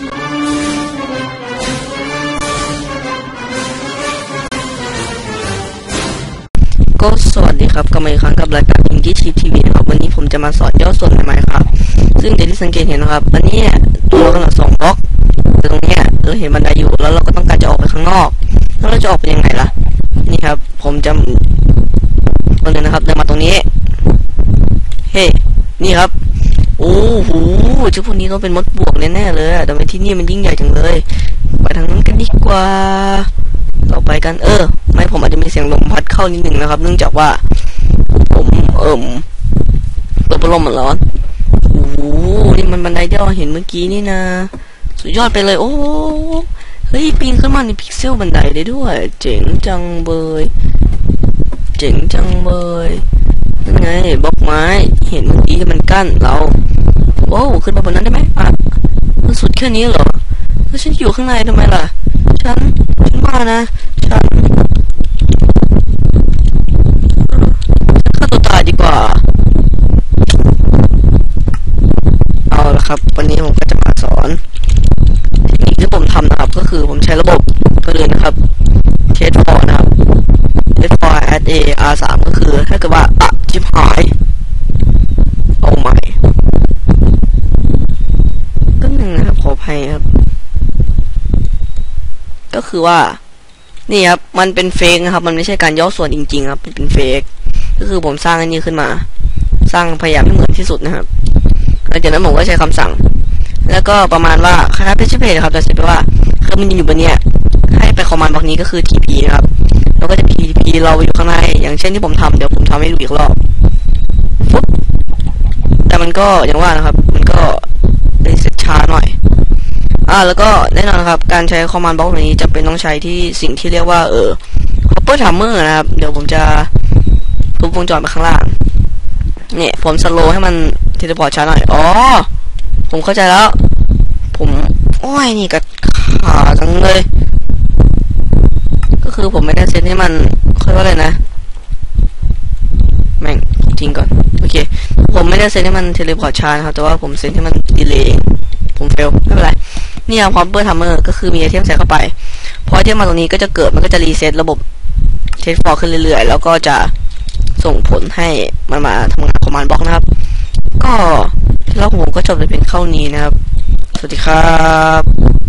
ก็สวัสดีครับกลับมาอีกครั้งกับรายการพิงกี้ชีทีวีนะครับ วันนี้ผมจะมาสอนย่อส่วนใหม่ครับ ซึ่งเดี๋ยวที่สังเกตเห็นนะครับ อันนี้เนี่ยตัวเรากำลังสองบล็อกแต่ตรงเนี้ยเราเห็นบันไดอยู่แล้วเราก็ต้องการจะออกไปข้างนอก แล้วเราจะออกไปยังไงล่ะ นี่ครับ ผมจะตัวนึงนะครับเดินมาตรงนี้ เฮ้ นี่ครับ โอ้โห เจ้าพวกนี้ต้องเป็นมดบวกแน่ๆเลยอะแต่ทำไมที่นี่มันยิ่งใหญ่จังเลย ไปทางนั้นกันดีกว่า ต่อไปกัน เออ ไม่ผมอาจจะมีเสียงลมพัดเข้านิดหนึ่งนะครับ เนื่องจากว่า ผมเอิ่มตัวพัดลมมันร้อน โอ้โหนี่มันบันไดที่เราเห็นเมื่อกี้นี่นะ สุดยอดไปเลย โอ้โหเฮ้ยปีนขึ้นมาในพิกเซลบันไดได้ด้วย เจ๋งจังเบย เจ๋งจังเบยนั่นไงบล็อกไม้ เห็นเมื่อกี้ที่มันกั้นเรา ว้ขึ้นมาบนนั้นได้ไหมอะมันสุดแค่นี้เหรอแล้วฉันอยู่ข้างในทำไมล่ะ ฉัน ฉันว่านะ ฉันฆ่าตัวตายดีกว่า เอาละครับ วันนี้ผมก็จะมาสอนเทคนิคที่ผมทำนะครับ ก็คือผมใช้ระบบตัวอื่นนะครับเทสฟอร์นะครับเทสฟอร์ add a r 3ก็คือถ้าเกิดว่าอะชิบหายเอาใหม่ก็หนึ่งนะครับ ขออภัยครับ ก็คือว่า นี่ครับ มันเป็นเฟกนะครับ มันไม่ใช่การย่อส่วนจริง ๆ ครับ มันเป็นเฟกก็คือผมสร้างอันนี้ขึ้นมา สร้างพยายามให้เหมือนที่สุดนะครับหลังจากนั้นผมก็ใช้คำสั่ง แล้วก็ประมาณว่าคล้ายๆเป็นชื่อเพจครับแต่เสร็จไปว่าเครื่องมันอยู่บนเนี้ยให้ไปคอมมานด์บล็อกนี้ก็คือ tp นะครับ แล้วก็จะ tp เราอยู่ข้างใน อย่างเช่นที่ผมทำเดี๋ยวผมทำให้ดูอีกรอบฟุ๊บแต่มันก็อย่างว่านะครับ มันก็รีเซ็ตช้าหน่อย อ่าแล้วก็แน่นอนครับ การใช้คอมมานด์บล็อกนี้จะเป็นต้องใช้ที่สิ่งที่เรียกว่าเออ copper timer นะครับ เดี๋ยวผมจะทุบวงจรไปข้างล่าง เนี่ยผมสโลว์ให้มันเทเลพอร์ตช้าหน่อย อ๋อ ผมเข้าใจแล้ว ผมโอ้ยนี่ก็ขาจังเลย ก็คือผมไม่ได้เซตให้มันค่อยว่าอะไรนะ แม่งทิ้งก่อน โอเค ผมไม่ได้เซตให้มันเทเลพอร์ตช้านะครับ แต่ว่าผมเซตให้มันดีเลย์ผมเฟลไม่เป็นไร นี่ครับคอมเปอร์ทัมเมอร์ก็คือมีไอเทมใส่เข้าไป พอไอเทมมาตรงนี้ก็จะเกิดมันก็จะรีเซ็ตระบบเทสฟอร์ขึ้นเรื่อยๆ แล้วก็จะส่งผลให้มันมาทำงานคอมมานด์บล็อกนะครับ ก็แล้วผมก็จบเลยเป็นเท่านี้นะครับ สวัสดีครับ